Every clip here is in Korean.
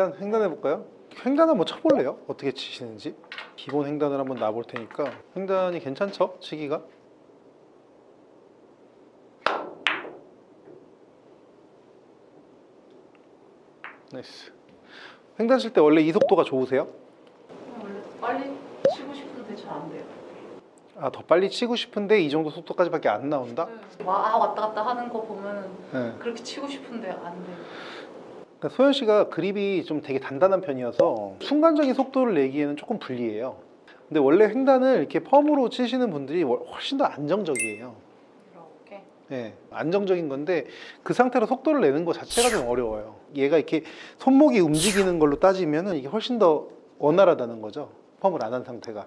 횡단 횡단 해 볼까요? 횡단 한번 쳐볼래요? 어떻게 치시는지 기본 횡단을 한번 놔볼 테니까 횡단이 괜찮죠? 치기가 나이스 횡단 칠 때 원래 이 속도가 좋으세요? 원래 빨리 치고 싶은데 잘 안 돼요. 아 더 빨리 치고 싶은데 이 정도 속도까지밖에 안 나온다? 와 왔다 갔다 하는 거 보면 네. 그렇게 치고 싶은데 안 돼요. 그러니까 소연 씨가 그립이 좀 되게 단단한 편이어서 순간적인 속도를 내기에는 조금 불리해요. 근데 원래 횡단을 이렇게 펌으로 치시는 분들이 월- 훨씬 더 안정적이에요. 이렇게. 예, 안정적인 건데 그 상태로 속도를 내는 것 자체가 좀 어려워요. 얘가 이렇게 손목이 움직이는 걸로 따지면 이게 훨씬 더 원활하다는 거죠. 펌을 안 한 상태가.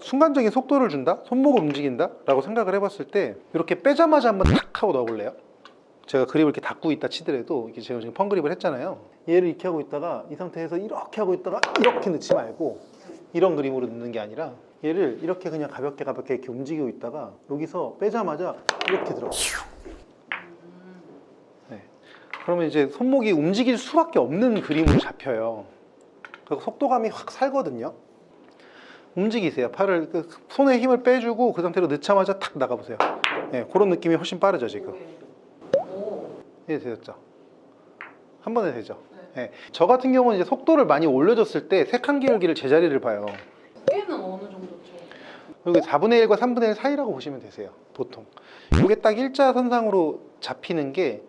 순간적인 속도를 준다? 손목을 움직인다? 라고 생각을 해봤을 때 이렇게 빼자마자 한번 탁 하고 넣어볼래요? 제가 그립을 이렇게 닫고 있다 치더라도 이게 제가 지금 펌 그립을 했잖아요. 얘를 이렇게 하고 있다가 이 상태에서 이렇게 하고 있다가 이렇게 넣지 말고 이런 그림으로 넣는 게 아니라 얘를 이렇게 그냥 가볍게 가볍게 이렇게 움직이고 있다가 여기서 빼자마자 이렇게 들어. 네. 그러면 이제 손목이 움직일 수밖에 없는 그림으로 잡혀요. 그리고 속도감이 확 살거든요. 움직이세요. 팔을 그 손에 힘을 빼주고 그 상태로 넣자마자 탁 나가보세요. 네, 그런 느낌이 훨씬 빠르죠 지금. 오. 예, 되셨죠? 한 번에 되죠? 네. 예. 저 같은 경우는 이제 속도를 많이 올려줬을 때 색한 기울기를 제자리를 봐요. 꽤는 어느 정도죠? 여기 4분의 1과 3분의 1 사이라고 보시면 되세요. 보통. 이게 딱 일자 선상으로 잡히는 게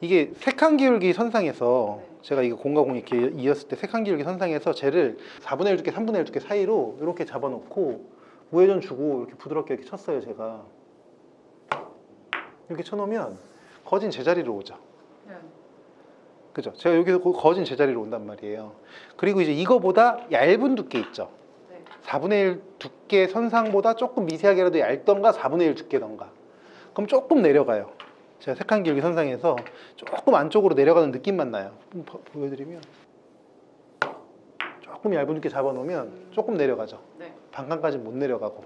이게 색한 기울기 선상에서 제가 이거 공과 공 이렇게 이었을 때 색한 기울기 선상에서 쟤를 4분의 1 두께, 3분의 1 두께 사이로 이렇게 잡아놓고 우회전 주고 이렇게 부드럽게 이렇게 쳤어요, 제가. 이렇게 쳐놓으면 거진 제자리로 오죠. 네. 그죠? 제가 여기서 거- 거진 제자리로 온단 말이에요. 그리고 이제 이거보다 얇은 두께 있죠. 네. 4분의 1 두께 선상보다 조금 미세하게라도 얇던가 4분의 1 두께던가. 그럼 조금 내려가요. 제가 색한 기울기 선상에서 조금 안쪽으로 내려가는 느낌만 나요. 보- 보여드리면 조금 얇은 두께 잡아놓으면 조금 내려가죠. 네. 반칸까지 못 내려가고.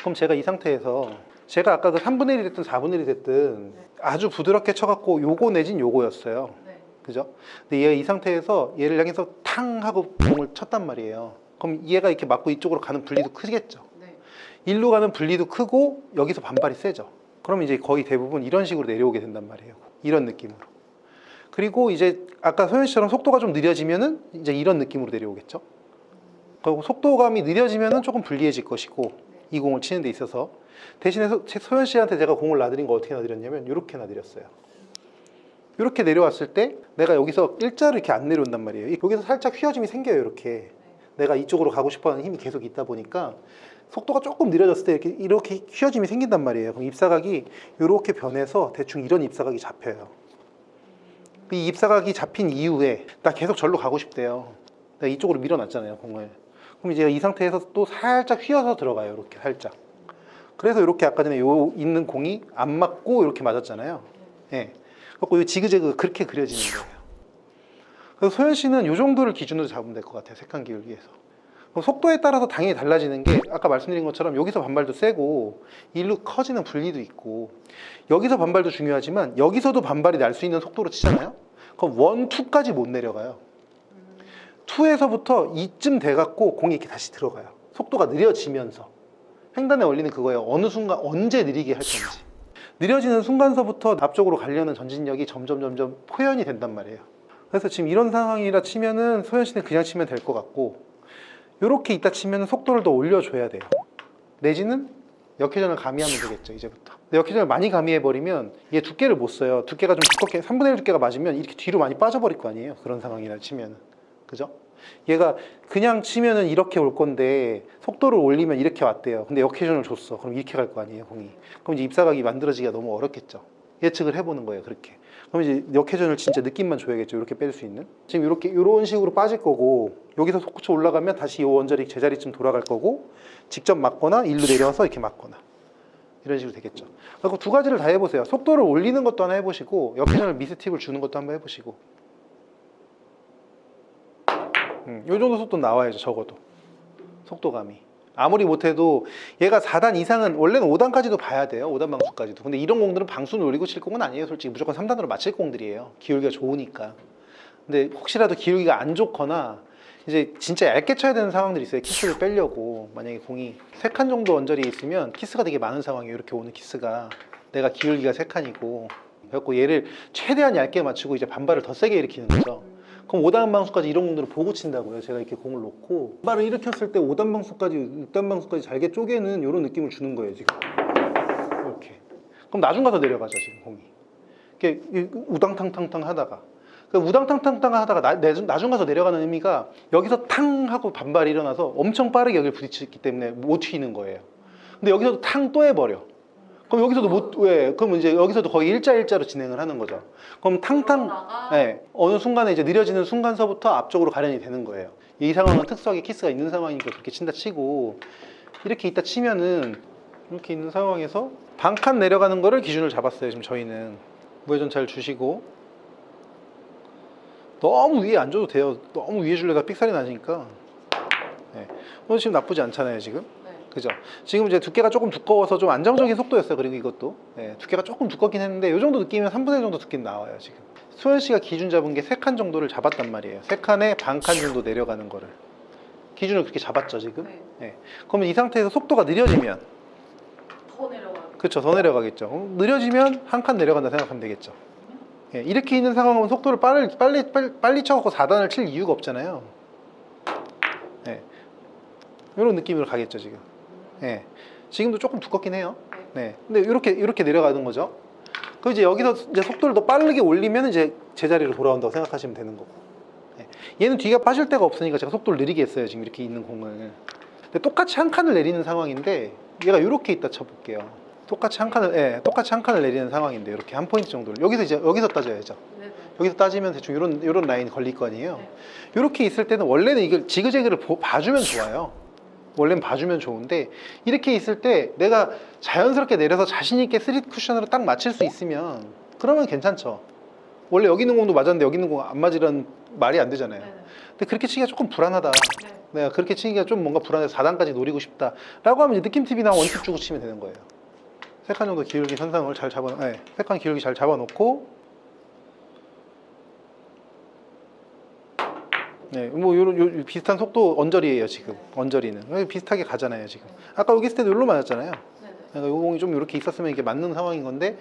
그럼 제가 이 상태에서 제가 아까 그 3분의 1이 됐든 4분의 1이 됐든 네. 아주 부드럽게 쳐갖고 요거 내진 요거였어요. 네. 그죠? 근데 얘가 이 상태에서 얘를 향해서 탕 하고 공을 쳤단 말이에요. 그럼 얘가 이렇게 맞고 이쪽으로 가는 분리도 크겠죠. 네. 일로 가는 분리도 크고 여기서 반발이 세죠. 그럼 이제 거의 대부분 이런 식으로 내려오게 된단 말이에요. 이런 느낌으로. 그리고 이제 아까 소연 씨처럼 속도가 좀 느려지면은 이제 이런 느낌으로 내려오겠죠. 그리고 속도감이 느려지면은 조금 불리해질 것이고 이 공을 치는 데 있어서 대신에 소- 소연 씨한테 제가 공을 놔드린 거 어떻게 놔드렸냐면 이렇게 놔드렸어요. 이렇게 내려왔을 때 내가 여기서 일자로 이렇게 안 내려온단 말이에요. 여기서 살짝 휘어짐이 생겨요. 이렇게 내가 이쪽으로 가고 싶어하는 힘이 계속 있다 보니까 속도가 조금 느려졌을 때 이렇게 이렇게 휘어짐이 생긴단 말이에요. 그럼 입사각이 이렇게 변해서 대충 이런 입사각이 잡혀요. 이 입사각이 잡힌 이후에 나 계속 절로 가고 싶대요. 내가 이쪽으로 밀어놨잖아요, 공을. 그럼 이제 이 상태에서 또 살짝 휘어서 들어가요, 이렇게 살짝. 그래서 이렇게 아까 전에 요 있는 공이 안 맞고 이렇게 맞았잖아요. 예. 그래서 이 지그재그 그렇게 그려지는 거예요. 그래서 소연 씨는 이 정도를 기준으로 잡으면 될 것 같아요, 색한 기울기에서. 속도에 따라서 당연히 달라지는 게 아까 말씀드린 것처럼 여기서 반발도 세고 일로 커지는 분리도 있고 여기서 반발도 중요하지만 여기서도 반발이 날 수 있는 속도로 치잖아요. 그럼 원, 투까지 못 내려가요. 투에서부터 이쯤 돼갖고 공이 이렇게 다시 들어가요. 속도가 느려지면서 횡단의 원리는 그거예요. 어느 순간 언제 느리게 할 건지. 느려지는 순간서부터 앞쪽으로 가려는 전진력이 점점 점점 표현이 된단 말이에요. 그래서 지금 이런 상황이라 치면은 소연 씨는 그냥 치면 될 것 같고 이렇게 있다 치면 속도를 더 올려줘야 돼요. 내지는 역회전을 가미하면 되겠죠 이제부터. 근데 역회전을 많이 가미해 버리면 얘 두께를 못 써요. 두께가 좀 두껍게 3분의 1 두께가 맞으면 이렇게 뒤로 많이 빠져버릴 거 아니에요. 그런 상황이라 치면은 그죠? 얘가 그냥 치면은 이렇게 올 건데 속도를 올리면 이렇게 왔대요. 근데 역회전을 줬어. 그럼 이렇게 갈 거 아니에요, 공이. 그럼 이제 입사각이 만들어지기가 너무 어렵겠죠. 예측을 해보는 거예요, 그렇게. 그럼 이제 역회전을 진짜 느낌만 줘야겠죠. 이렇게 뺄 수 있는. 지금 이렇게 이런 식으로 빠질 거고 여기서 속구쳐 올라가면 다시 이 원자리 제자리쯤 돌아갈 거고 직접 맞거나 일로 내려와서 이렇게 맞거나 이런 식으로 되겠죠. 그리고 두 가지를 다 해보세요. 속도를 올리는 것도 하나 해보시고 역회전을 미스 팁을 주는 것도 한번 해보시고. 음, 요 정도 속도 나와야죠. 적어도 속도감이. 아무리 못해도 얘가 4단 이상은 원래는 5단까지도 봐야 돼요. 5단 방수까지도. 근데 이런 공들은 방수 노리고 칠 공은 아니에요. 솔직히 무조건 3단으로 맞힐 공들이에요. 기울기가 좋으니까. 근데 혹시라도 기울기가 안 좋거나 이제 진짜 얇게 쳐야 되는 상황들이 있어요. 키스를 빼려고 만약에 공이 세칸 정도 언저리에 있으면 키스가 되게 많은 상황이에요. 이렇게 오는 키스가 내가 기울기가 세 칸이고 그래갖고 얘를 최대한 얇게 맞추고 이제 반발을 더 세게 일으키는 거죠. 그럼 5단 방수까지 이런 공들을 보고 친다고요. 제가 이렇게 공을 놓고 반발을 일으켰을 때 5단 방수까지 6단 방수까지 잘게 쪼개는 이런 느낌을 주는 거예요. 지금 이렇게. 그럼 나중 가서 내려가죠. 지금 공이. 이렇게 우당탕탕탕 하다가 그 우당탕탕탕 하다가 나, 나중- 가서 내려가는 의미가 여기서 탕 하고 반발이 일어나서 엄청 빠르게 여기를 부딪히기 때문에 못 튀는 거예요. 근데 여기서도 탕또 해버려. 그럼 여기서도 못 왜? 그럼 이제 여기서도 거의 일자 일자로 진행을 하는 거죠. 그럼 탕탕 네, 어느 순간에 이제 느려지는 순간서부터 앞쪽으로 가련이 되는 거예요. 이 상황은 특수하게 키스가 있는 상황이니까 그렇게 친다 치고 이렇게 있다 치면은 이렇게 있는 상황에서 반칸 내려가는 거를 기준을 잡았어요. 지금 저희는 무회전 잘 주시고 너무 위에 안 줘도 돼요. 너무 위에 줄려다 삑살이 나니까. 네. 오늘 지금 나쁘지 않잖아요. 지금. 네. 그죠? 지금 이제 두께가 조금 두꺼워서 좀 안정적인 속도였어요. 그리고 이것도 네, 두께가 조금 두껍긴 했는데 이 정도 느낌이면 3분의 1 정도 두께 나와요. 지금 소연 씨가 기준 잡은 게 세 칸 정도를 잡았단 말이에요. 세 칸에 반 칸 정도 내려가는 거를 기준을 그렇게 잡았죠 지금. 네. 그러면 이 상태에서 속도가 느려지면 더 내려가요. 그렇죠 더 내려가겠죠. 어, 느려지면 한 칸 내려간다 생각하면 되겠죠. 예, 이렇게 있는 상황은 속도를 빨리 빨리 빨리, 빨리 쳐갖고 4단을 칠 이유가 없잖아요. 예, 이런 느낌으로 가겠죠 지금. 예, 지금도 조금 두껍긴 해요. 네, 근데 이렇게 이렇게 내려가는 거죠. 그 이제 여기서 이제 속도를 더 빠르게 올리면 이제 제자리로 돌아온다고 생각하시면 되는 거고. 예. 얘는 뒤가 빠질 데가 없으니까 제가 속도를 느리게 했어요. 지금 이렇게 있는 공을. 근데 똑같이 한 칸을 내리는 상황인데 얘가 이렇게 있다 쳐볼게요. 똑같이 한 칸을, 예, 똑같이 한 칸을 내리는 상황인데 이렇게 한 포인트 정도를 여기서 이제 여기서 따져야죠. 네네. 여기서 따지면 대충 이런 이런 라인 걸릴 거 아니에요. 네. 이렇게 있을 때는 원래는 이걸 지그재그를 보- 봐주면 좋아요. 원래는 봐주면 좋은데 이렇게 있을 때 내가 자연스럽게 내려서 자신 있게 스리트 쿠션으로 딱 맞출 수 있으면 그러면 괜찮죠. 원래 여기 있는 공도 맞았는데 여기 있는 공 안 맞으라는 말이 안 되잖아요. 네네. 근데 그렇게 치기가 조금 불안하다. 네. 내가 그렇게 치기가 좀 뭔가 불안해서 4단까지 노리고 싶다라고 하면 느낌 TV나 원팁 주고 치면 되는 거예요. 세칸 정도 기울기 선상을 잘 잡아, 네, 세칸 기울기 잘 잡아놓고, 네, 뭐 요런 요, 비슷한 속도 언저리예요 지금 언저리는 왜 비슷하게 가잖아요 지금. 아까 여기 있을 때도 여기로 맞았잖아요. 그러니까 요 공이 좀 이렇게 있었으면 이게 맞는 상황인 건데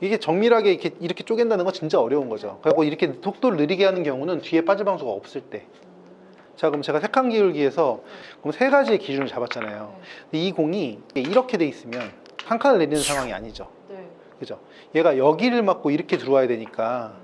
이게 정밀하게 이렇게 이렇게 쪼갠다는 건 진짜 어려운 거죠. 그리고 이렇게 속도를 느리게 하는 경우는 뒤에 빠질 방수가 없을 때. 자 그럼 제가 세칸 기울기에서 그럼 세 가지의 기준을 잡았잖아요. 근데 이 공이 이렇게 돼 있으면 한 칸을 내리는 상황이 아니죠. 네. 그죠? 얘가 여기를 맞고 이렇게 들어와야 되니까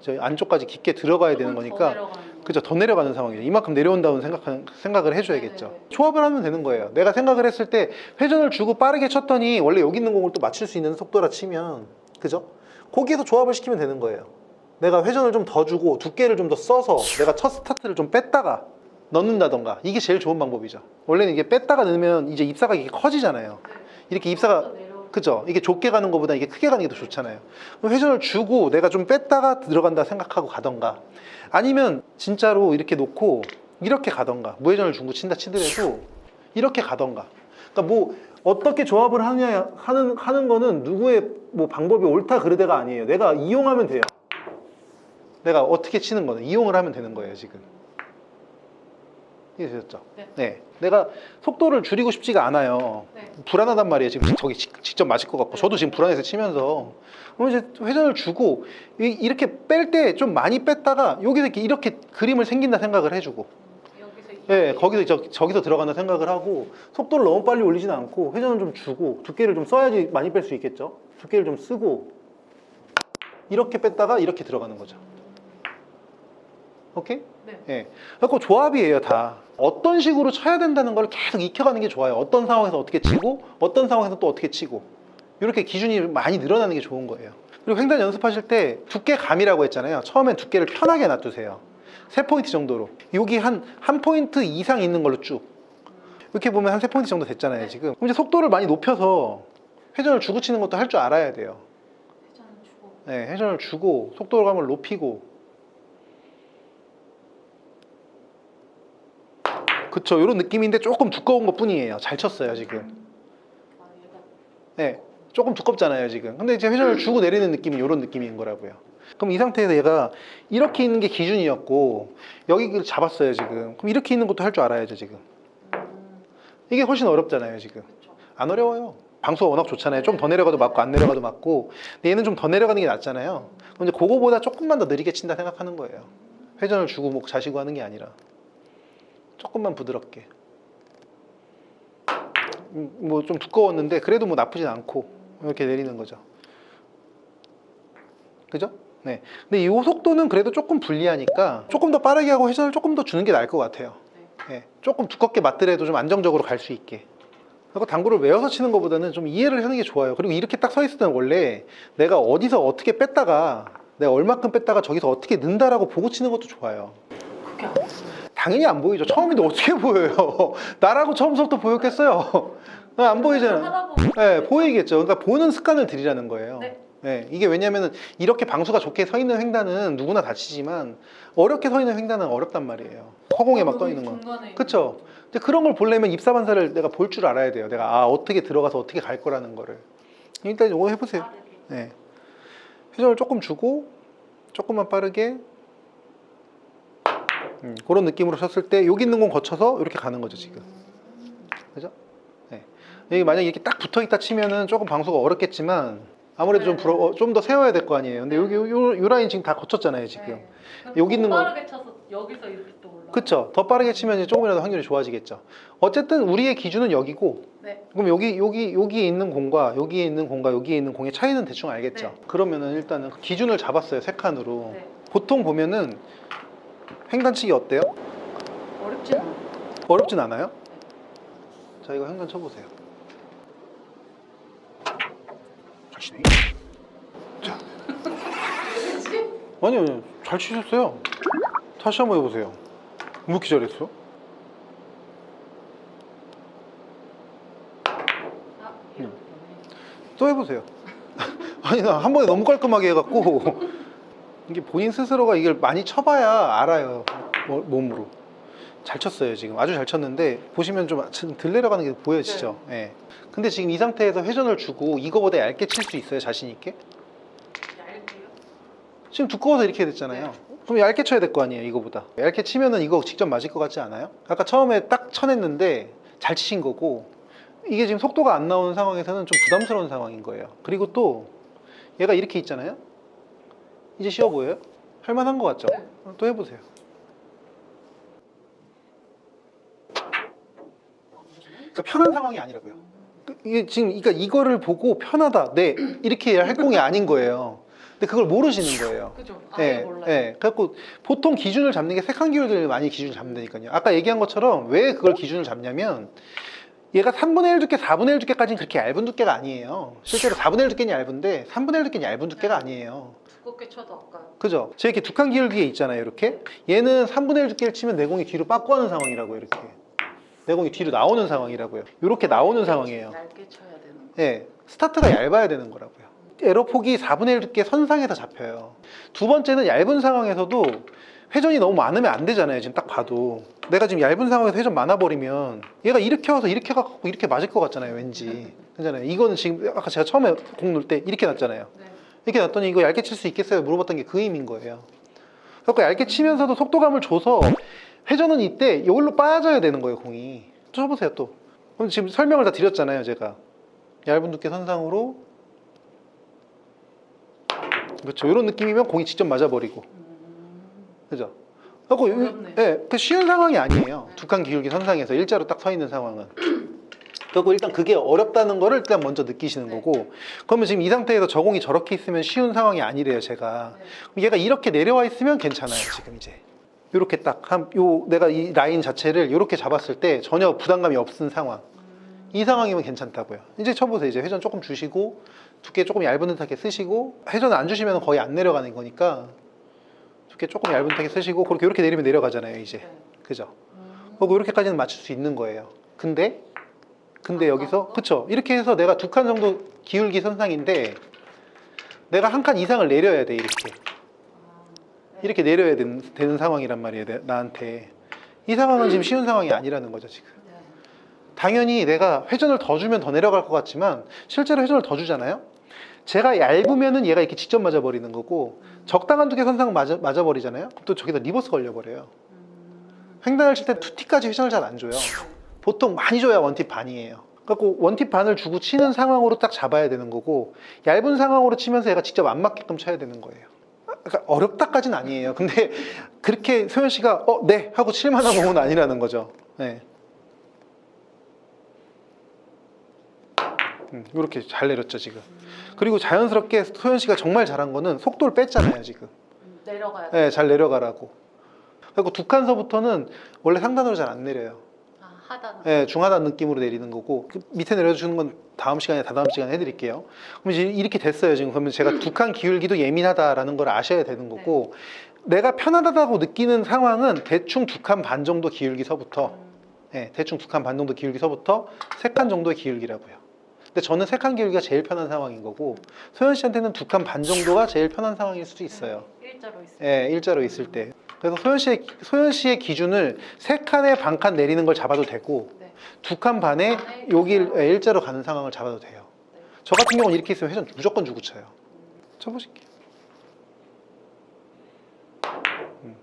저 안쪽까지 깊게 들어가야 되는 거니까. 그죠? 더 내려가는 상황이죠. 이만큼 내려온다는 생각 생각을 해줘야겠죠. 네네. 조합을 하면 되는 거예요. 내가 생각을 했을 때 회전을 주고 빠르게 쳤더니 원래 여기 있는 공을 또 맞출 수 있는 속도라 치면 그죠? 거기에서 조합을 시키면 되는 거예요. 내가 회전을 좀 더 주고 두께를 좀 더 써서 내가 첫 스타트를 좀 뺐다가 넣는다던가 이게 제일 좋은 방법이죠. 원래는 이게 뺐다가 넣으면 이제 입사가 이게 커지잖아요. 네. 이렇게 입사가. 그죠? 이게 좁게 가는 것보다 이게 크게 가는 게 더 좋잖아요. 회전을 주고 내가 좀 뺐다가 들어간다 생각하고 가던가 아니면 진짜로 이렇게 놓고 이렇게 가던가 무회전을 중고 친다 치더라도 이렇게 가던가 그러니까 뭐 어떻게 조합을 하냐 하는 하는 거는 누구의 뭐 방법이 옳다 그르다가 아니에요. 내가 이용하면 돼요. 내가 어떻게 치는 거는 이용을 하면 되는 거예요, 지금. 이해되셨죠? 네. 내가 속도를 줄이고 싶지가 않아요. 네. 불안하단 말이에요. 지금 저기 직- 직접 맞을 것 같고 저도 지금 불안해서 치면서 그럼 이제 회전을 주고 이- 이렇게 뺄 때 좀 많이 뺐다가 여기서 이렇게, 이렇게 그림을 생긴다 생각을 해주고 이- 예, 거기서 저, 저기서 들어간다 생각을 하고 속도를 너무 빨리 올리지는 않고 회전을 좀 주고 두께를 좀 써야지 많이 뺄 수 있겠죠. 두께를 좀 쓰고 이렇게 뺐다가 이렇게 들어가는 거죠. 오케이? 네. 예. 그래서 조합이에요, 다. 어떤 식으로 쳐야 된다는 걸 계속 익혀가는 게 좋아요. 어떤 상황에서 어떻게 치고, 어떤 상황에서 또 어떻게 치고. 이렇게 기준이 많이 늘어나는 게 좋은 거예요. 그리고 횡단 연습하실 때 두께 감이라고 했잖아요. 처음엔 두께를 편하게 놔두세요. 세 포인트 정도로. 여기 한, 한 포인트 이상 있는 걸로 쭉. 이렇게 보면 한 세 포인트 정도 됐잖아요, 지금. 그럼 이제 속도를 많이 높여서 회전을 주고 치는 것도 할 줄 알아야 돼요. 회전을 주고. 네, 회전을 주고, 속도감을 높이고. 그쵸, 이런 느낌인데 조금 두꺼운 것 뿐이에요. 잘 쳤어요, 지금. 네, 조금 두껍잖아요, 지금. 근데 이제 회전을 주고 내리는 느낌이 이런 느낌인 거라고요. 그럼 이 상태에서 얘가 이렇게 있는 게 기준이었고 여기를 잡았어요 지금. 그럼 이렇게 있는 것도 할 줄 알아야죠 지금. 음, 이게 훨씬 어렵잖아요 지금. 안 어려워요. 방수가 워낙 좋잖아요. 좀 더 내려가도 맞고 안 내려가도 맞고. 근데 얘는 좀 더 내려가는 게 낫잖아요. 이제 그거보다 조금만 더 느리게 친다 생각하는 거예요. 회전을 주고 목 자시고 하는 게 아니라 조금만 부드럽게. 뭐 좀 두꺼웠는데 그래도 뭐 나쁘진 않고 이렇게 내리는 거죠. 그죠? 네. 근데 이 속도는 그래도 조금 불리하니까 조금 더 빠르게 하고 회전을 조금 더 주는 게 나을 것 같아요. 네. 조금 두껍게 맞더라도 좀 안정적으로 갈 수 있게. 그리고 당구를 외워서 치는 것보다는 좀 이해를 하는 게 좋아요. 그리고 이렇게 딱 서 있을 때는 원래 내가 어디서 어떻게 뺐다가 내가 얼마큼 뺐다가 저기서 어떻게 넣는다라고 보고 치는 것도 좋아요. 당연히 안 보이죠. 처음인데 어떻게 보여요? 나라고 처음부터 보였겠어요? 안 보이잖아요. 보면 네, 보이겠죠. 그러니까 보는 습관을 들이라는 거예요. 네. 네, 이게 왜냐면은 이렇게 방수가 좋게 서 있는 횡단은 누구나 다치지만 어렵게 서 있는 횡단은 어렵단 말이에요. 허공에 막 떠 있는 건. 그쵸? 근데 그런 걸 보려면 입사 반사를 내가 볼 줄 알아야 돼요. 내가 아 어떻게 들어가서 어떻게 갈 거라는 거를. 일단 이거 해보세요. 빠르게. 네. 회전을 조금 주고 조금만 빠르게 음, 그런 느낌으로 쳤을 때 여기 있는 건 거쳐서 이렇게 가는 거죠 지금. 그죠? 네. 여기 만약 에 이렇게 딱 붙어 있다 치면은 조금 방수가 어렵겠지만 아무래도 좀 불어 어, 좀더 세워야 될 거 아니에요. 근데 여기 요, 요, 요 라인 지금 다 거쳤잖아요 지금. 네. 그럼 여기 있는 더 건- 빠르게 쳐서 여기서 이렇게 또 올라. 그쵸? 더 빠르게 치면 이제 조금이라도 확률이 좋아지겠죠. 어쨌든 우리의 기준은 여기고 네. 그럼 여기 여기 여기에 있는 공과 여기에 있는 공과 여기에 있는 공의 차이는 대충 알겠죠. 네. 그러면은 일단은 기준을 잡았어요 세 칸으로. 네. 보통 보면은 횡단치기 어때요? 어렵진 않아요. 어렵진 않아요? 자 이거 횡단 쳐보세요. 자신이. 자. 아니요, 아니요. 잘 치셨어요. 다시 한번 해보세요. 왜 이렇게 잘했어? 되네. 또 해보세요. 아니 나 한 번에 너무 깔끔하게 해갖고 이게 본인 스스로가 이걸 많이 쳐봐야 알아요 뭐- 몸으로 잘 쳤어요 지금 아주 잘 쳤는데 보시면 좀 들 내려가는 게 보여지죠. 예. 근데 지금 이 상태에서 회전을 주고 이거보다 얇게 칠 수 있어요 자신 있게? 얇게요? 지금 두꺼워서 이렇게 됐잖아요. 그럼 얇게 쳐야 될 거 아니에요 이거보다 얇게 치면은 이거 직접 맞을 것 같지 않아요? 아까 처음에 딱 쳐냈는데 잘 치신 거고 이게 지금 속도가 안 나오는 상황에서는 좀 부담스러운 상황인 거예요. 그리고 또 얘가 이렇게 있잖아요. 이제 쉬워 보여요? 할만한 것 같죠? 네. 어, 또 해보세요. 그러니까 편한 상황이 아니라고요. 그- 이게 지금 그러니까 이거를 보고 편하다, 네 이렇게 할 공이 아닌 거예요. 근데 그걸 모르시는 거예요. 그죠? 아예 예, 몰라요. 예. 그래갖고 보통 기준을 잡는 게 색한 기울기를 많이 기준 잡는다니까요. 아까 얘기한 것처럼 왜 그걸 기준을 잡냐면 얘가 3분의 1 두께, 4분의 1 두께까지는 그렇게 얇은 두께가 아니에요. 실제로 4분의 1 두께는 얇은데 3분의 1 두께는 얇은 두께가 아니에요. 두껍게 쳐도 아까 그죠? 제 이렇게 두칸 기울기에 있잖아요. 이렇게 얘는 3분의 1 두께를 치면 내공이 뒤로 빠꾸 하는 상황이라고 이렇게 내공이 뒤로 나오는 상황이라고요. 이렇게 나오는 상황이에요. 얇게 쳐야 되는 거. 예, 스타트가 얇아야 되는 거라고요. 에러 폭이 4분의 1 두께 선상에서 잡혀요. 두 번째는 얇은 상황에서도 회전이 너무 많으면 안 되잖아요. 지금 딱 봐도 내가 지금 얇은 상황에서 회전 많아버리면 얘가 이렇게 와서 이렇게 갖고 이렇게 맞을 것 같잖아요. 왠지 그잖아요. 이거는 지금 아까 제가 처음에 공 놓을 때 이렇게 났잖아요. 네. 이렇게 놨더니 이거 얇게 칠 수 있겠어요? 물어봤던 게 그 의미인 거예요. 그러니까 얇게 치면서도 속도감을 줘서 회전은 이때 이걸로 빠져야 되는 거예요, 공이. 또 쳐보세요, 또. 그럼 지금 설명을 다 드렸잖아요, 제가. 얇은 두께 선상으로. 그렇죠. 이런 느낌이면 공이 직접 맞아버리고. 음, 그죠? 어렵네. 예, 그 쉬운 상황이 아니에요. 두칸 기울기 선상에서 일자로 딱 서 있는 상황은. 그리고 일단 그게 어렵다는 거를 일단 먼저 느끼시는 네. 거고 그러면 지금 이 상태에서 저공이 저렇게 있으면 쉬운 상황이 아니래요 제가 네. 얘가 이렇게 내려와 있으면 괜찮아요 지금 이제 이렇게 딱한요 내가 이 라인 자체를 이렇게 잡았을 때 전혀 부담감이 없은 상황 음, 이 상황이면 괜찮다고요 이제 쳐보세요 이제 회전 조금 주시고 두께 조금 얇은 듯하게 쓰시고 회전 안 주시면 거의 안 내려가는 거니까 두께 조금 얇은 듯하게 쓰시고 그렇게 이렇게 내리면 내려가잖아요 이제 네. 그죠 음, 그리고 이렇게까지는 맞출 수 있는 거예요. 근데 근데 아, 여기서 아, 그쵸 이렇게 해서 내가 두 칸 정도 기울기 선상인데 내가 한 칸 이상을 내려야 돼 이렇게 아, 네. 이렇게 내려야 되는, 되는 상황이란 말이에요 내- 나한테 이 상황은 지금 쉬운 상황이 아니라는 거죠 지금 네. 당연히 내가 회전을 더 주면 더 내려갈 것 같지만 실제로 회전을 더 주잖아요 제가 얇으면은 얘가 이렇게 직접 맞아버리는 거고 적당한 두께 선상 맞아, 맞아버리잖아요. 그럼 또 저기다 리버스 걸려버려요. 횡단을 칠 때 투팁까지 휘장을 잘 안 줘요. 보통 많이 줘야 원팁 반이에요. 그래갖고 원팁 반을 주고 치는 상황으로 딱 잡아야 되는 거고 얇은 상황으로 치면서 얘가 직접 안 맞게끔 쳐야 되는 거예요. 그러니까 어렵다까지는 아니에요. 근데 그렇게 소연 씨가 어, 네 하고 칠만한 공은 아니라는 거죠. 네. 음, 이렇게 잘 내렸죠 지금. 그리고 자연스럽게 소연 씨가 정말 잘한 거는 속도를 뺐잖아요 지금. 음, 내려가야 돼. 네, 잘 내려가라고. 그리고 두 칸서부터는 원래 상단으로 잘 안 내려요. 아, 하단은. 예, 중하단 느낌으로 내리는 거고 그 밑에 내려주는 건 다음 시간에 다다음 시간에 해드릴게요. 그럼 이제 이렇게 됐어요 지금. 그러면 제가 두 칸 기울기도 예민하다라는 걸 아셔야 되는 거고 내가 편하다고 느끼는 상황은 대충 두 칸 반 정도 기울기서부터 음, 예, 대충 두 칸 반 정도 기울기서부터 세 칸 정도의 기울기라고요. 근데 저는 세 칸 기울기가 제일 편한 상황인 거고 소연 씨한테는 두 칸 반 정도가 제일 편한 상황일 수도 있어요. 일자로 있어. 예, 일자로 있을 때. 그래서 소연 씨의 소연 씨의 기준을 세 칸에 반 칸 내리는 걸 잡아도 되고 네. 두칸 반에 반에 여기 일자로. 일자로 가는 상황을 잡아도 돼요. 네. 저 같은 경우는 이렇게 있으면 회전 무조건 주고 쳐요. 쳐보실게요. 음,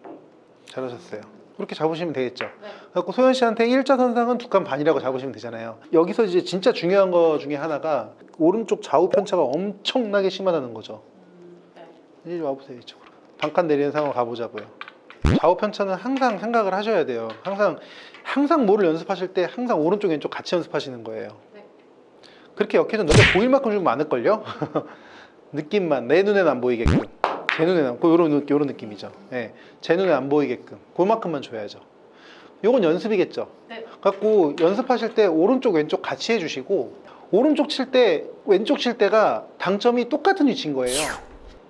잘하셨어요. 그렇게 잡으시면 되겠죠. 네. 그래서 소연 씨한테 일자 선상은 두 칸 반이라고 잡으시면 되잖아요. 여기서 이제 진짜 중요한 거 중에 하나가 오른쪽 좌우 편차가 엄청나게 심하다는 거죠. 음, 네. 이리 와보세요 이쪽으로 반칸 내리는 상황 가보자고요 좌우 편차는 항상 생각을 하셔야 돼요. 항상 항상 뭐를 연습하실 때 항상 오른쪽 왼쪽 같이 연습하시는 거예요. 네. 그렇게 역회전 너네 보일 만큼 좀 많을걸요? 느낌만 내 눈에는 안 보이게끔. 제 눈에는 안- 그 요런, 느- 요런 느낌이죠. 예, 제 눈에 안 보이게끔. 그만큼만 줘야죠. 요건 연습이겠죠. 네. 갖고 연습하실 때 오른쪽 왼쪽 같이 해주시고 오른쪽 칠 때 왼쪽 칠 때가 당점이 똑같은 위치인 거예요.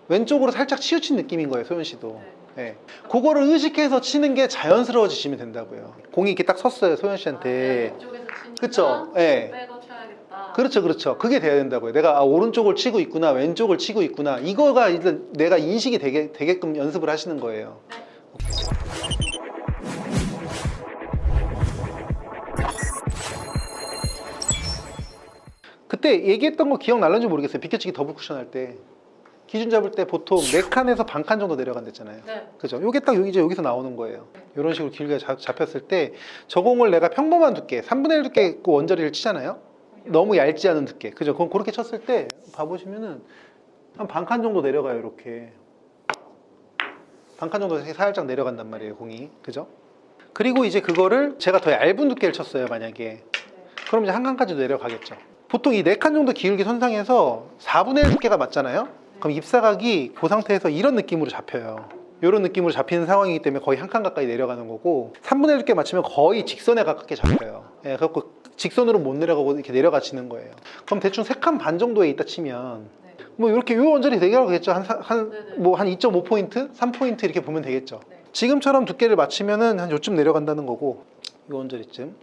왼쪽으로 살짝 치우친 느낌인 거예요 소연 씨도. 네. 예. 그거를 의식해서 치는 게 자연스러워지시면 된다고요. 공이 이렇게 딱 섰어요 소연 아, 씨한테. 치니까 그쵸? 예. 쳐야겠다. 그렇죠 그렇죠. 그게 돼야 된다고요. 내가 아, 오른쪽을 치고 있구나 왼쪽을 치고 있구나. 이거가 일단 내가 인식이 되게, 되게끔 연습을 하시는 거예요. 네. 그때 얘기했던 거 기억날는지 모르겠어요. 비켜치기 더블 쿠션 할 때 기준 잡을 때 보통 네 칸에서 반 칸 정도 내려간댔잖아요 네. 그죠? 요게 딱 여기 이제 여기서 나오는 거예요. 이런 식으로 길게 잡, 잡혔을 때 저 공을 내가 평범한 두께, 3분의 1 두께 그 원저리를 치잖아요. 너무 얇지 않은 두께. 그죠? 그럼 그렇게 쳤을 때 봐보시면은 한 반 칸 정도 내려가요. 이렇게 반 칸 정도 살짝 내려간단 말이에요. 공이. 그죠? 그리고 이제 그거를 제가 더 얇은 두께를 쳤어요. 만약에 네. 그럼 이제 한 칸까지도 내려가겠죠. 보통 이 네 칸 정도 기울기 선상에서 4분의 1 두께가 맞잖아요. 그럼 입사각이 그 상태에서 이런 느낌으로 잡혀요. 이런 느낌으로 잡히는 상황이기 때문에 거의 한 칸 가까이 내려가는 거고 3분의 1 두께 맞추면 거의 직선에 가깝게 잡혀요. 예, 그래서 직선으로 못 내려가고 이렇게 내려가지는 거예요. 그럼 대충 3칸 반 정도에 있다 치면 네. 뭐 이렇게 요 원절이 되겠죠. 한 네네. 한뭐 한2.5 포인트, 3 포인트 이렇게 보면 되겠죠. 네. 지금처럼 두께를 맞추면은 한 요쯤 내려간다는 거고 이 원저리쯤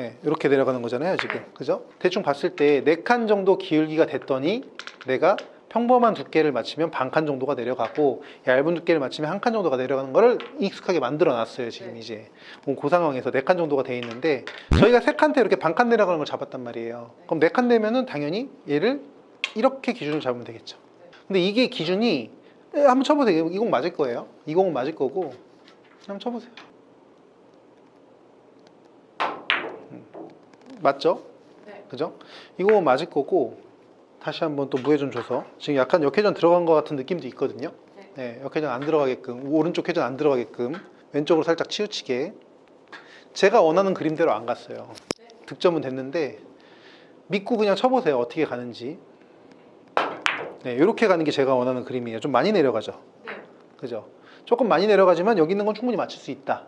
네, 이렇게 내려가는 거잖아요 지금 그죠? 대충 봤을 때 네 칸 정도 기울기가 됐더니 내가 평범한 두께를 맞추면 반 칸 정도가 내려가고 얇은 두께를 맞추면 한 칸 정도가 내려가는 거를 익숙하게 만들어 놨어요 지금 네. 이제 그럼 그 상황에서 네 칸 정도가 돼 있는데 저희가 세 칸대 이렇게 반 칸 내려가는 걸 잡았단 말이에요 네. 그럼 네 칸 되면은 당연히 얘를 이렇게 기준을 잡으면 되겠죠 네. 근데 이게 기준이 에, 한번 쳐보세요. 이공 맞을 거예요. 이 공은 맞을 거고 한번 쳐보세요. 맞죠? 네. 그죠? 이 공은 맞을 거고 다시 한번 또 무회전 줘서 지금 약간 역회전 들어간 것 같은 느낌도 있거든요. 네. 네, 역회전 안 들어가게끔 오른쪽 회전 안 들어가게끔 왼쪽으로 살짝 치우치게 제가 원하는 그림대로 안 갔어요. 네. 득점은 됐는데 믿고 그냥 쳐보세요. 어떻게 가는지. 네, 이렇게 가는 게 제가 원하는 그림이에요. 좀 많이 내려가죠. 네. 그죠? 조금 많이 내려가지만 여기 있는 건 충분히 맞출 수 있다.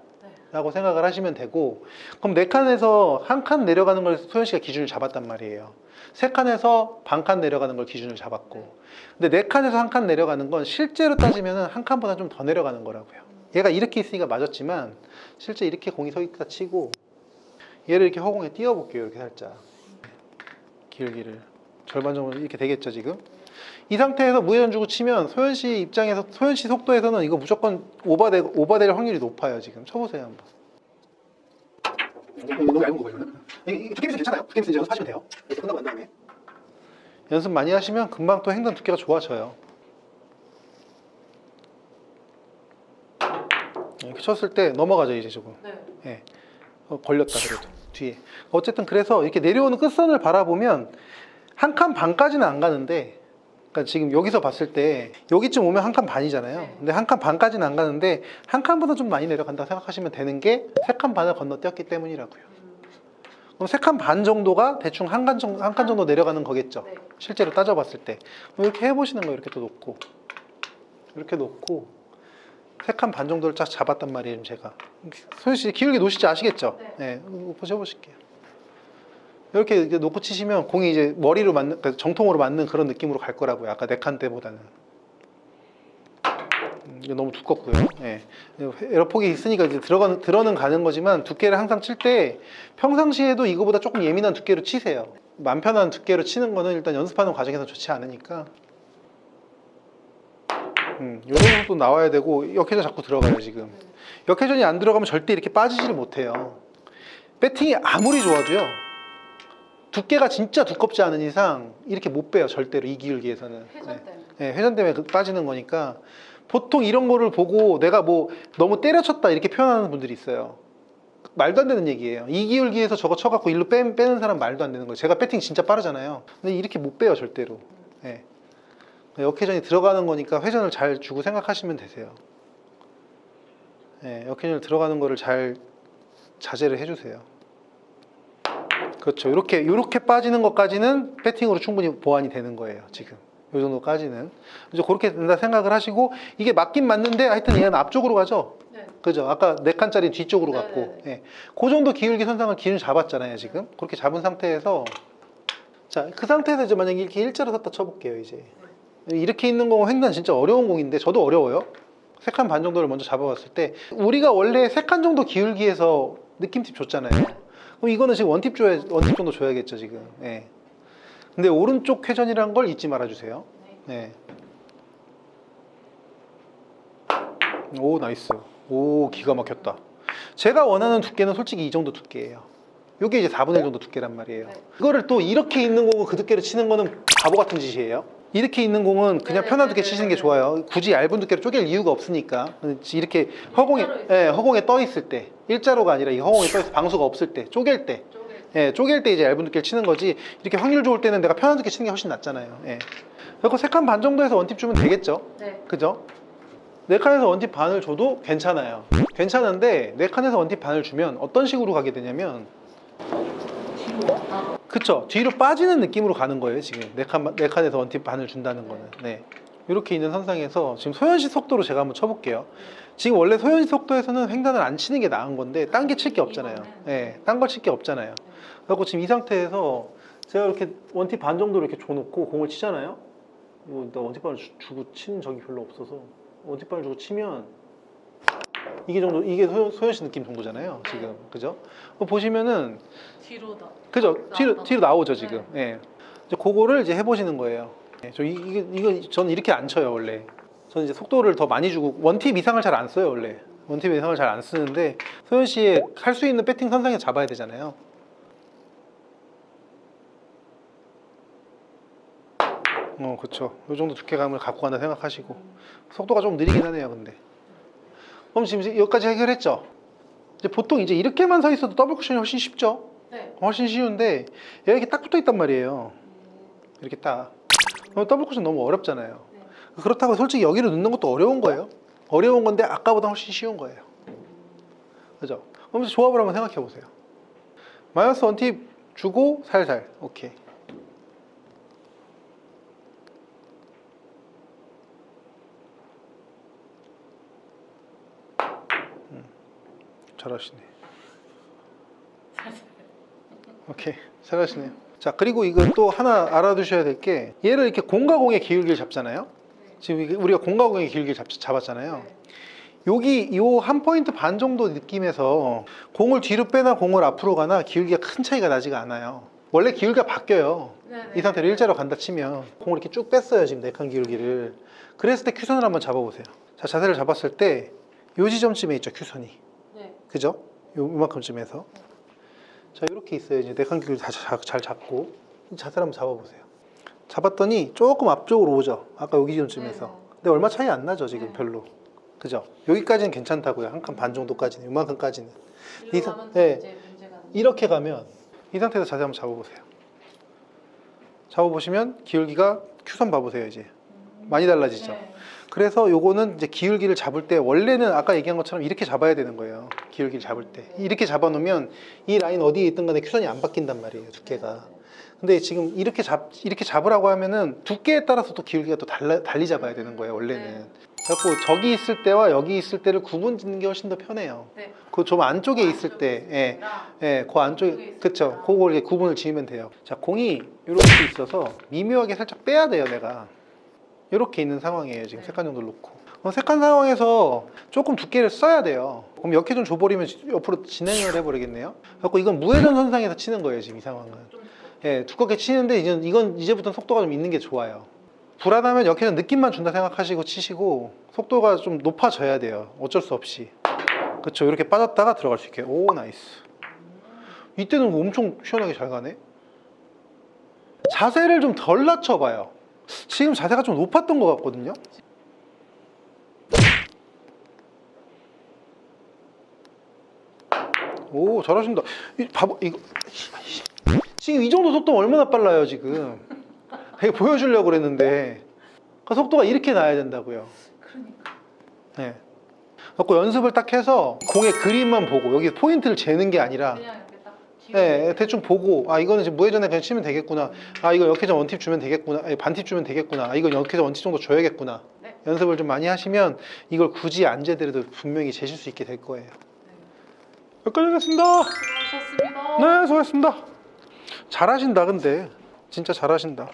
네. 라고 생각을 하시면 되고 그럼 네 칸에서 한 칸 내려가는 걸 소연 씨가 기준을 잡았단 말이에요. 세 칸에서 반 칸 내려가는 걸 기준을 잡았고 근데 네 칸에서 한 칸 내려가는 건 실제로 따지면 한 칸보다 좀 더 내려가는 거라고요. 얘가 이렇게 있으니까 맞았지만 실제 이렇게 공이 서 있다 치고 얘를 이렇게 허공에 띄워 볼게요. 이렇게 살짝 길기를 절반 정도 이렇게 되겠죠 지금. 이 상태에서 무회전 주고 치면 소연 씨 입장에서 소연 씨 속도에서는 이거 무조건 오버될 오버될 확률이 높아요 지금 쳐보세요 한번. 너무 얇은 거 보이면 두께미스 괜찮아요? 두께미스 이제 연습하시면 돼요. 끝나고 난 다음에 연습 많이 하시면 금방 또 횡단 두께가 좋아져요. 이렇게 쳤을 때 넘어가죠 이제 조금. 네. 예. 어, 걸렸다 그래도 뒤에. 어쨌든 그래서 이렇게 내려오는 끝선을 바라보면 한 칸 반까지는 안 가는데, 그러니까 지금 여기서 봤을 때 여기쯤 오면 한 칸 반이잖아요. 네. 근데 한 칸 반까지는 안 가는데 한 칸보다 좀 많이 내려간다 생각하시면 되는 게 세 칸 반을 건너뛰었기 때문이라고요. 음, 그럼 세 칸 반 정도가 대충 한 칸 정도 한 칸 정도 내려가는 거겠죠. 네. 실제로 따져봤을 때 이렇게 해보시는 거예요. 이렇게 또 놓고 이렇게 놓고 세 칸 반 정도를 쫙 잡았단 말이에요. 제가 소연 씨 기울기 놓으시지 아시겠죠? 네. 네, 보셔 보실게요. 이렇게 이렇게 놓고 치시면 공이 이제 머리로 맞는 그러니까 정통으로 맞는 그런 느낌으로 갈 거라고요. 아까 네칸 때보다는. 음, 이게 너무 두껍고요. 예. 에러 폭이 있으니까 이제 들어가는 들어는 가는 거지만 두께를 항상 칠 때 평상시에도 이거보다 조금 예민한 두께로 치세요. 맘 편한 두께로 치는 거는 일단 연습하는 과정에서 좋지 않으니까. 음, 요 정도 나와야 되고 역회전 자꾸 들어가요 지금. 역회전이 안 들어가면 절대 이렇게 빠지지를 못해요. 배팅이 아무리 좋아도요. 두께가 진짜 두껍지 않은 이상 이렇게 못 빼요 절대로 이 기울기에서는. 네. 회전 때문에. 네, 회전 때문에 그- 빠지는 거니까 보통 이런 거를 보고 내가 뭐 너무 때려쳤다 이렇게 표현하는 분들이 있어요. 말도 안 되는 얘기예요. 이 기울기에서 저거 쳐갖고 일로 빼, 빼는 사람 말도 안 되는 거예요. 제가 배팅 진짜 빠르잖아요. 근데 이렇게 못 빼요 절대로. 예. 역회전이 들어가는 거니까 회전을 잘 주고 생각하시면 되세요. 예, 역회전을 들어가는 거를 잘 자제를 해주세요. 그렇죠. 이렇게 이렇게 빠지는 것까지는 배팅으로 충분히 보완이 되는 거예요. 지금 이 정도까지는 이제 그렇게 된다 생각을 하시고 이게 맞긴 맞는데 하여튼 얘는 앞쪽으로 가죠. 네. 그죠? 아까 네 칸짜리 뒤쪽으로 갔고, 네네네. 예. 그 정도 기울기 선상을 기준 잡았잖아요, 지금. 그렇게 잡은 상태에서, 자, 그 상태에서 이제 만약에 이렇게 일자로 섰다 쳐볼게요, 이제. 이렇게 있는 공은 횡단 진짜 어려운 공인데, 저도 어려워요. 세 칸 반 정도를 먼저 잡아봤을 때, 우리가 원래 세 칸 정도 기울기에서 느낌팁 줬잖아요. 그럼 이거는 지금 원팁 줘야, 원팁 정도 줘야겠죠, 지금. 예. 근데 오른쪽 회전이란 걸 잊지 말아주세요. 네. 네. 오 나이스. 오 기가 막혔다. 제가 원하는 두께는 솔직히 이 정도 두께예요. 이게 이제 4분의 1 정도 두께란 말이에요. 네. 이거를 또 이렇게 있는 공을 그 두께로 치는 거는 바보 같은 짓이에요. 이렇게 있는 공은 그냥 네네네네네. 편한 두께 치시는 게 좋아요. 굳이 얇은 두께로 쪼갤 이유가 없으니까. 이렇게 허공에 예, 허공에 떠 있을 때 일자로가 아니라 이 허공에 떠 있어 방수가 없을 때 쪼갤 때 예, 쪼갤 때 이제 얇은 두께를 치는 거지 이렇게 확률 좋을 때는 내가 편한 두께 치는 게 훨씬 낫잖아요. 예. 그리고 세칸 반 정도에서 원팁 주면 되겠죠. 네. 그죠? 네 칸에서 원팁 반을 줘도 괜찮아요. 괜찮은데 네 칸에서 원팁 반을 주면 어떤 식으로 가게 되냐면. 그쵸. 뒤로 빠지는 느낌으로 가는 거예요 지금. 네, 칸, 네 칸에서 원팁 반을 준다는 거는. 네. 이렇게 있는 선상에서 지금 소연시 속도로 제가 한번 쳐볼게요. 지금 원래 소연시 속도에서는 횡단을 안 치는 게 나은 건데 딴 게 칠 게 없잖아요. 네, 딴걸 칠 게 없잖아요. 그래서 지금 이 상태에서 제가 이렇게 원팁 반 정도로 이렇게 줘놓고 공을 치잖아요? 이거 나 원팁 반을 주, 주고 치는 적이 별로 없어서 원팁 반을 주고 치면 이게 정도 이게 소연, 소연시 느낌 정도잖아요 지금 그죠? 그거 보시면은 뒤로다. 그죠? 뒤로. 뒤로 나오죠 지금. 예. 이제 그거를 이제 해보시는 거예요. 예, 저 이- 이게 이거 저는 이렇게 안 쳐요 원래. 저는 이제 속도를 더 많이 주고 원팁 이상을 잘 안 써요 원래. 원팁 이상을 잘 안 쓰는데 소연 씨의 할 수 있는 배팅 선상에 잡아야 되잖아요. 어, 그렇죠. 이 정도 두께감을 갖고 간다 생각하시고 속도가 좀 느리긴 하네요, 근데. 그럼 지금 이제 여기까지 해결했죠. 이제 보통 이제 이렇게만 서 있어도 더블 쿠션이 훨씬 쉽죠. 네. 훨씬 쉬운데 얘가 이렇게 딱 붙어 있단 말이에요. 이렇게 딱. 그럼 더블 쿠션 너무 어렵잖아요. 네. 그렇다고 솔직히 여기로 넣는 것도 어려운 거예요. 어려운 건데 아까보다 훨씬 쉬운 거예요. 그죠? 그럼 조합을 한번 생각해 보세요. 마이너스 원팁 주고 살살. 오케이. 잘하시네. 오케이 잘하시네요. 자 그리고 이거 또 하나 알아두셔야 될 게 얘를 이렇게 공과 공의 기울기를 잡잖아요. 지금 우리가 공과 공의 기울기를 잡, 잡았잖아요. 네. 여기 요 한 포인트 반 정도 느낌에서 공을 뒤로 빼나 공을 앞으로 가나 기울기가 큰 차이가 나지가 않아요. 원래 기울기가 바뀌어요. 네. 이 상태로 일자로 간다 치면 공을 이렇게 쭉 뺐어요 지금 네칸 기울기를. 그랬을 때 큐선을 한번 잡아보세요. 자 자세를 잡았을 때 요 지점쯤에 있죠 큐선이. 네. 그죠? 요 이만큼쯤에서 자 이렇게 있어요 이제 네칸 기울 다잘 잡고 자세를 한번 잡아보세요 잡았더니 조금 앞쪽으로 오죠. 아까 여기 지점쯤에서. 네. 근데 얼마 차이 안 나죠 지금 네. 별로. 그죠? 여기까지는 괜찮다고요. 한 칸 반 정도까지는 이만큼까지는. 일로 이상- 가면 네. 이렇게 가면 이 상태에서 자세 한번 잡아보세요. 잡아보시면 기울기가 큐선 봐보세요 이제 많이 달라지죠. 네. 그래서 요거는 이제 기울기를 잡을 때 원래는 아까 얘기한 것처럼 이렇게 잡아야 되는 거예요. 기울기를 잡을 때 이렇게 잡아 놓으면 이 라인 어디에 있든 간에 큐선이 안 바뀐단 말이에요 두께가. 근데 지금 이렇게 잡 이렇게 잡으라고 하면은 두께에 따라서 또 기울기가 또 달라, 달리 잡아야 되는 거예요 원래는. 네. 그래서 저기 있을 때와 여기 있을 때를 구분 짓는 게 훨씬 더 편해요. 네. 그좀 안쪽에 있을 때, 예, 예, 그 안쪽에 그쵸. 그걸 구분을 지으면 돼요. 자, 공이 이렇게 있어서 미묘하게 살짝 빼야 돼요, 내가. 이렇게 있는 상황이에요, 지금 네. 색간 정도를 놓고. 어, 색간 상황에서 조금 두께를 써야 돼요. 그럼 역회전 줘버리면 옆으로 진행을 해버리겠네요. 그래서 이건 무회전 선상에서 치는 거예요, 지금 이 상황은. 예, 두껍게 치는데 이제 이건 이제부터 속도가 좀 있는 게 좋아요. 불안하면 역회전 느낌만 준다 생각하시고 치시고 속도가 좀 높아져야 돼요. 어쩔 수 없이. 그렇죠. 이렇게 빠졌다가 들어갈 수 있게. 오 나이스. 이때는 엄청 시원하게 잘 가네. 자세를 좀 덜 낮춰봐요. 지금 자세가 좀 높았던 것 같거든요. 오 잘하신다. 이, 봐봐 이거 지금 이 정도 속도면 얼마나 빨라요 지금. 이거 보여주려고 그랬는데 그 속도가 이렇게 나야 된다고요. 그러니까. 네. 갖고 연습을 딱 해서 공의 그림만 보고 여기 포인트를 재는 게 아니라 그냥 네, 대충 보고 아 이거는 지금 무회전에 그냥 치면 되겠구나. 아 이거 역회전 원팁 주면 되겠구나. 아니, 반팁 주면 되겠구나. 아 이건 역회전 원팁 정도 줘야겠구나. 네. 연습을 좀 많이 하시면 이걸 굳이 안 재더라도 분명히 재실 수 있게 될 거예요. 여기까지 하겠습니다. 수고하셨습니다. 네, 수고하셨습니다. 잘하신다 근데 진짜 잘하신다.